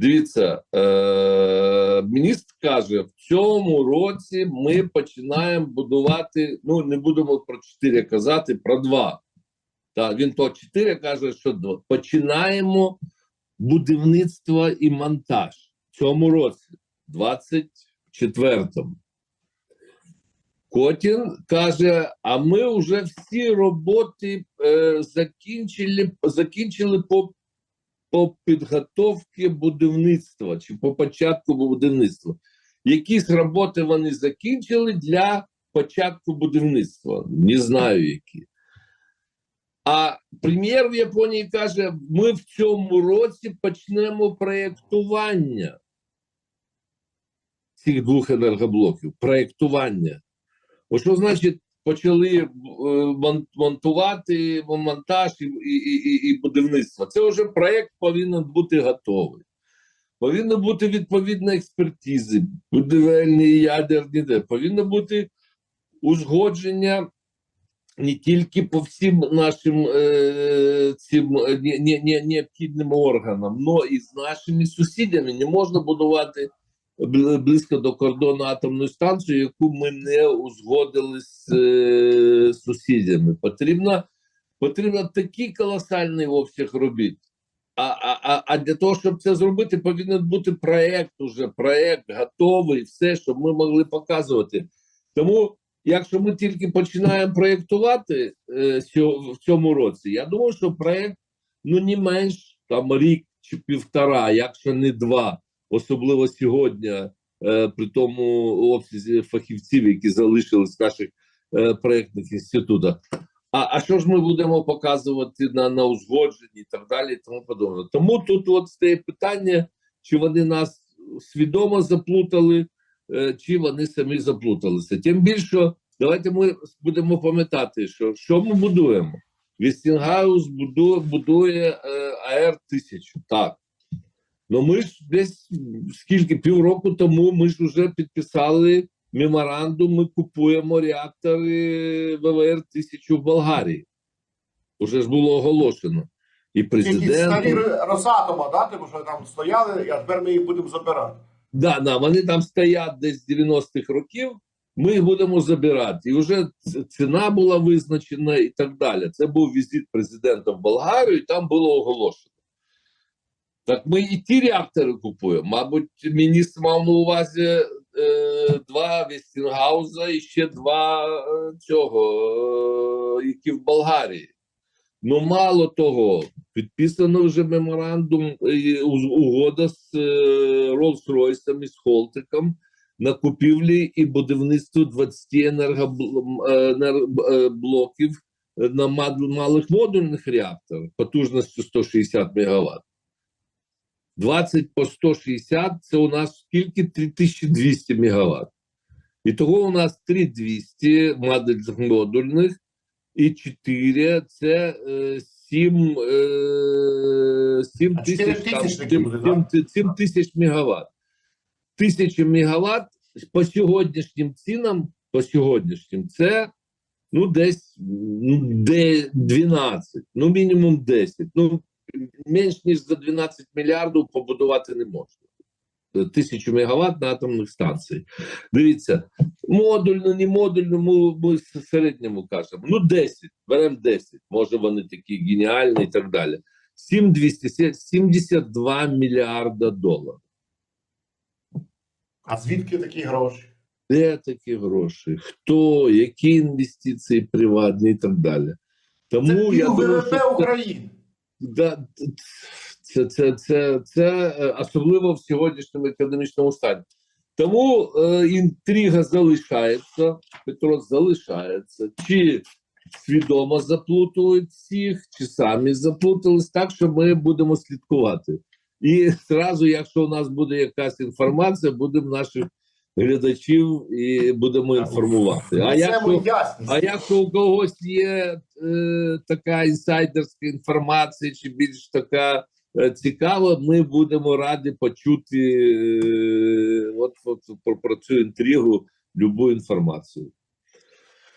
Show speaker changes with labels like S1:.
S1: Дивіться, е, міністр каже, в цьому році ми починаємо будувати. Ну не будемо про 4 казати, про 2. Та він то 4 каже, що 2. починаємо будівництво і монтаж в цьому році, 24-му. Котін каже: а ми вже всі роботи е, закінчили, закінчили по, по підготовці будівництва чи по початку будівництва. Якісь роботи вони закінчили для початку будівництва. Не знаю які. А прем'єр в Японії каже: ми в цьому році почнемо проєктування цих двох енергоблоків. Проєктування. Ось що значить почали е, монтувати монтаж і, і, і, будівництво. Це вже проєкт повинен бути готовий. Повинна бути відповідна експертизи, будівельні ядерні, де повинно бути узгодження не тільки по всім нашим е, цим е, не, не, не, необхідним органам, але і з нашими сусідями. Не можна будувати близько до кордону атомну станцію, яку ми не узгодили з е, сусідями. Потрібно, потрібно такий колосальний обсяг робіт. А, а, а, а для того, щоб це зробити, повинен бути проєкт уже, проєкт готовий, все, щоб ми могли показувати. Тому, якщо ми тільки починаємо проєктувати е, в цьому році, я думаю, що проєкт ну не менш там рік чи півтора, якщо не два, особливо сьогодні, е, при тому обсязі фахівців, які залишились в наших е, проєктних інститутах. А, а що ж ми будемо показувати на, на узгодженні і так далі, тому подобне. Тому тут от стає питання, чи вони нас свідомо заплутали, е, чи вони самі заплуталися. Тим більше, давайте ми будемо пам'ятати, що, що ми будуємо. Вестінгаус будує, будує е, АР-1000, так. Ну ми ж десь скільки півроку тому ми ж вже підписали меморандум, ми купуємо реактори ВВР 1000 в Болгарії. Уже ж було оголошено. І президент.
S2: старі Росатома, да, тому що там стояли, а тепер ми їх будемо забирати.
S1: Да, да, вони там стоять десь з 90-х років. Ми їх будемо забирати. І вже ціна була визначена і так далі. Це був візит президента в Болгарію, і там було оголошено. Так ми і ті реактори купуємо. Мабуть, міністр мав на увазі е, два Вестінгауза і ще два е, цього, е, які в Болгарії. Ну, мало того, підписано вже меморандум е, угода з е, Rolls-Royce і з Холтиком на купівлі і будівництво 20 енергоблоків на малих модульних реакторах потужністю 160 МВт. 20 по 160 це у нас скільки 3200 МВт. І того у нас 3200 модульних модульних і 4 це е, 7, е, 7
S2: А
S1: тисяч, там,
S2: чотиритисячники
S1: 7, 7 тисяч мегаватт. Тисяча мегаватт по сьогоднішнім цінам, по сьогоднішнім, це ну десь ну, де 12, ну мінімум 10. Ну, менш ніж за 12 мільярдів побудувати не можна. Тисячу мегаватт на атомних станціях. Дивіться, модульно, не модульно, ми, ми середньому кажемо. Ну, 10, беремо 10. Може, вони такі геніальні і так далі. 7200, 72 мільярда доларів.
S2: А звідки такі гроші?
S1: Де такі гроші? Хто, які інвестиції приватні і так далі. Тому
S2: Це
S1: я думаю,
S2: ВВП
S1: що
S2: України.
S1: Да, це, це, це, це е, особливо в сьогоднішньому економічному стані. Тому е, інтрига залишається, Петро залишається. Чи свідомо заплутують всіх, чи самі заплутались так, що ми будемо слідкувати. І зразу, якщо у нас буде якась інформація, будемо наших глядачів і будемо інформувати. А якщо а якщо у когось є е, така інсайдерська інформація, чи більш така е, цікава, ми будемо раді почути е, от, от про, про цю інтригу любу інформацію.